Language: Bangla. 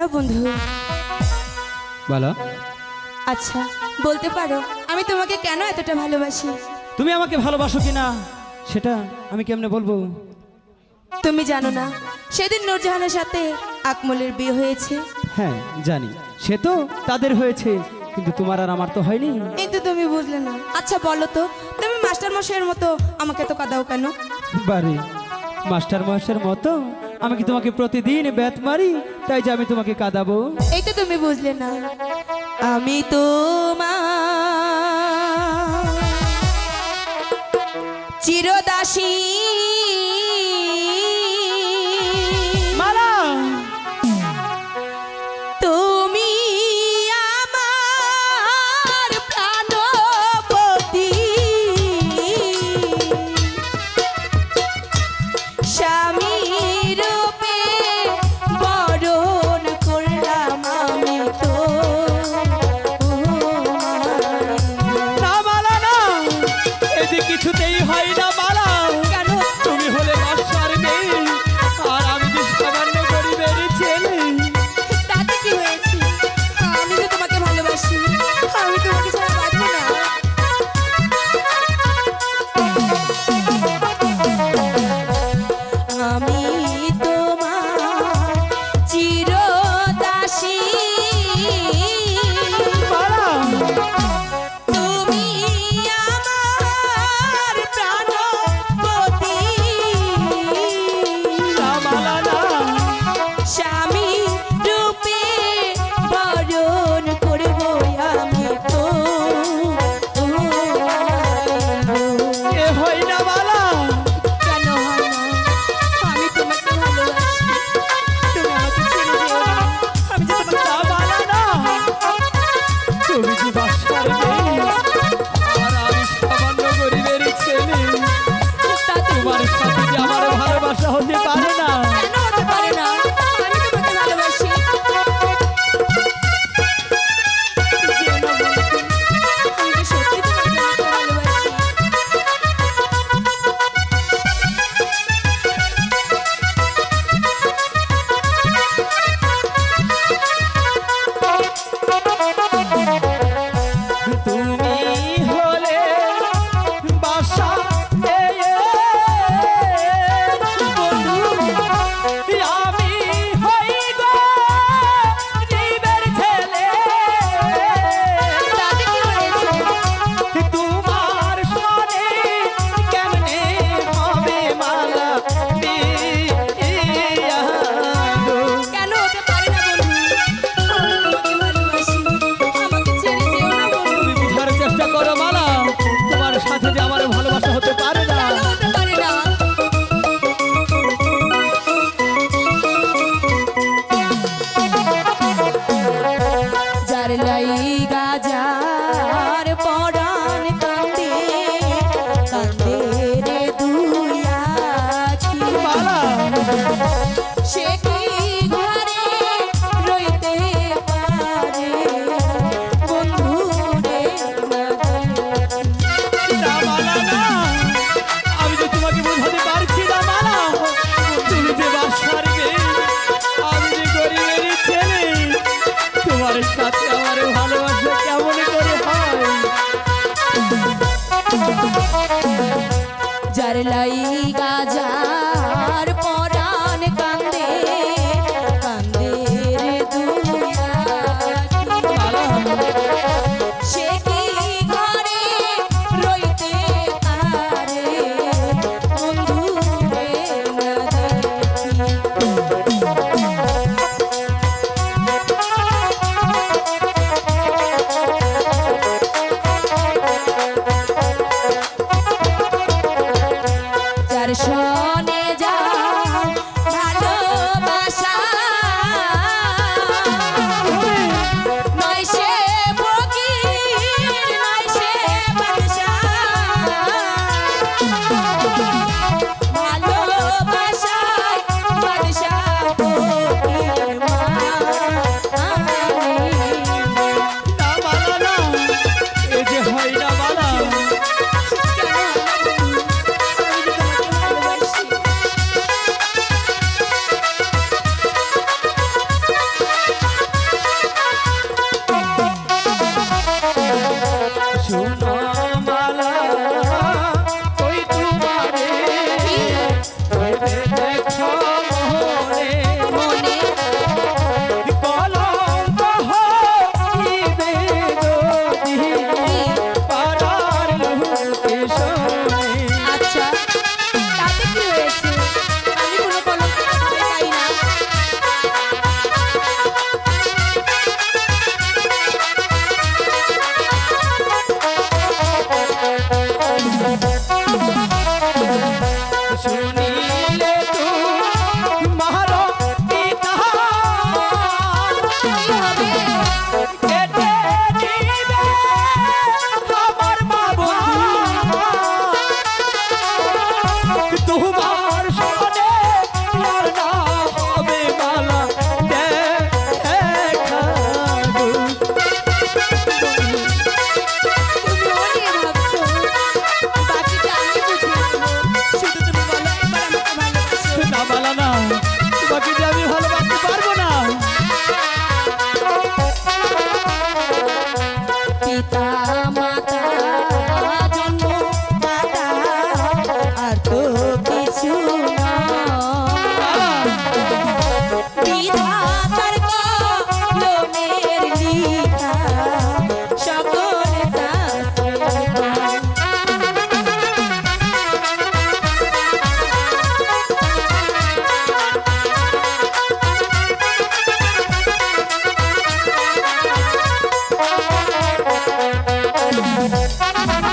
হ্যালো বন্ধু। বলো। আচ্ছা বলতে পারো আমি তোমাকে কেন এতটা ভালোবাসি? তুমি আমাকে ভালোবাসো কি না সেটা আমি কেমনে বলব? তুমি জানো না সেদিন নূরজাহানের সাথে আকমলের বিয়ে হয়েছে। হ্যাঁ জানি। সে তো তাদের হয়েছে কিন্তু তোমার আর আমার তো হয়নি। কিন্তু তুমি বুঝলে না। আচ্ছা বলো তো তুমি মাস্টার মশাইয়ের মতো আমাকে তো কাঁদাও কেন? বারে মাস্টার মহাশয়ের মতো আমি কি তোমাকে প্রতিদিন ব্যাত মারি? তাই যে আমি তোমাকে কাঁদাবো। এই তো তুমি বুঝলে না। আমি তো চিরদাসী। এ হয় গাজার পরাণ কান্দে কান্দে রে মালা সে কি ঘরে রইতে পারে? বন্ধু রে আমি তো তোমাকে বোঝাতে পারছি না মালা। তুমি যে বাসার মেয়ে আমি যে গরিবের ছেলে তোমার সাথে la. শুনি Thank you.